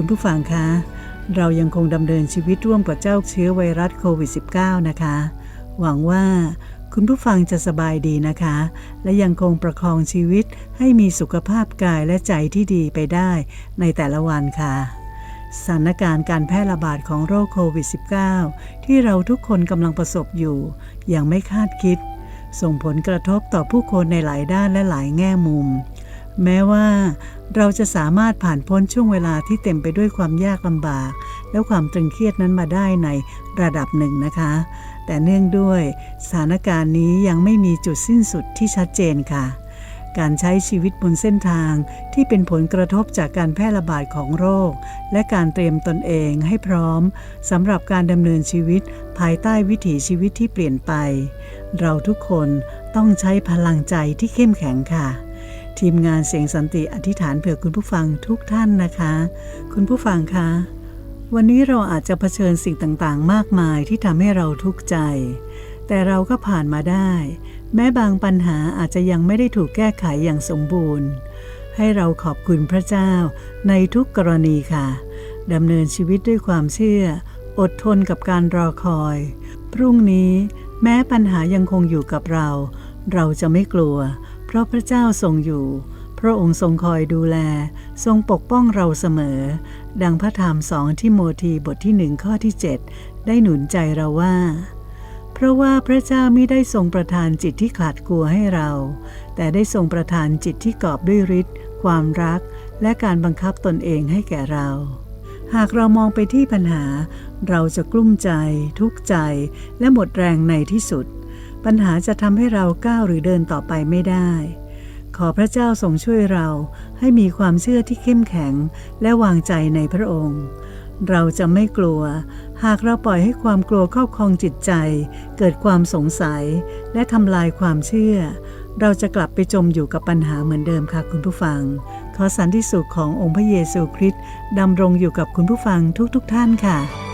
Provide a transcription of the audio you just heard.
คุณผู้ฟังคะ เรายังคงดำเนินชีวิตร่วมกับเจ้าเชื้อไวรัสโควิด -19 นะคะ หวังว่าคุณผู้ฟังจะสบายดีนะคะ และยังคงประคองชีวิตให้มีสุขภาพกายและใจที่ดีไปได้ในแต่ละวันค่ะสถานการณ์การแพร่ระบาดของโรคโควิด -19 ที่เราทุกคนกำลังประสบอยู่ อย่างไม่คาดคิด ส่งผลกระทบต่อผู้คนในหลายด้านและหลายแง่มุม แม้ว่าเราจะสามารถผ่านพ้นช่วงเวลาที่เต็มไปด้วยความยากลำบาก และความตรึงเครียดนั้นมาได้ในระดับหนึ่งนะคะ แต่เนื่องด้วยสถานการณ์นี้ยังไม่มีจุดสิ้นสุดที่ชัดเจนค่ะ การใช้ชีวิตบนเส้นทางที่เป็นผลกระทบจากการแพร่ระบาดของโรค และการเตรียมตนเองให้พร้อมสำหรับการดำเนินชีวิตภายใต้วิถีชีวิตที่เปลี่ยนไป เราทุกคนต้องใช้พลังใจที่เข้มแข็งค่ะ ทีมงานเสียงสันติอธิษฐานเผื่อคุณผู้ฟังทุกท่านนะคะ คุณผู้ฟังคะ วันนี้เราอาจจะเผชิญสิ่งต่างๆ มากมายที่ทำให้เราทุกข์ใจ แต่เราก็ผ่านมาได้ แม้บางปัญหาอาจจะยังไม่ได้ถูกแก้ไขอย่างสมบูรณ์ ให้เราขอบคุณพระเจ้าในทุกกรณีค่ะดำเนินชีวิตด้วยความเชื่อ อดทนกับการรอคอย พรุ่งนี้แม้ปัญหายังคงอยู่กับเรา เราจะไม่กลัว เพราะพระเจ้าทรงอยู่ พระองค์ทรงคอยดูแล ทรงปกป้องเราเสมอ ดังพระธรรมสองที่โมธีบทที่หนึ่งข้อที่ 7 ได้หนุนใจเราว่า เพราะว่าพระเจ้าไม่ได้ทรงประทานจิตที่ขลาดกลัวให้เรา แต่ได้ทรงประทานจิตที่กอบด้วยฤทธิ์ความรัก และการบังคับตนเองให้แก่เราหากเรามองไปที่ปัญหา เราจะกลุ้มใจ ทุกข์ใจ และหมดแรงในที่สุด ปัญหาจะทำให้เราก้าวหรือเดินต่อไปไม่ได้ ขอพระเจ้าทรงช่วยเราให้มีความเชื่อที่เข้มแข็งและวางใจในพระองค์ เราจะไม่กลัว หากเราปล่อยให้ความกลัวครอบครองจิตใจ เกิดความสงสัย และทำลายความเชื่อ เราจะกลับไปจมอยู่กับปัญหาเหมือนเดิมค่ะคุณผู้ฟัง ขอสันติสุขขององค์พระเยซูคริสต์ดำรงอยู่กับคุณผู้ฟังทุกๆทท่านค่ะ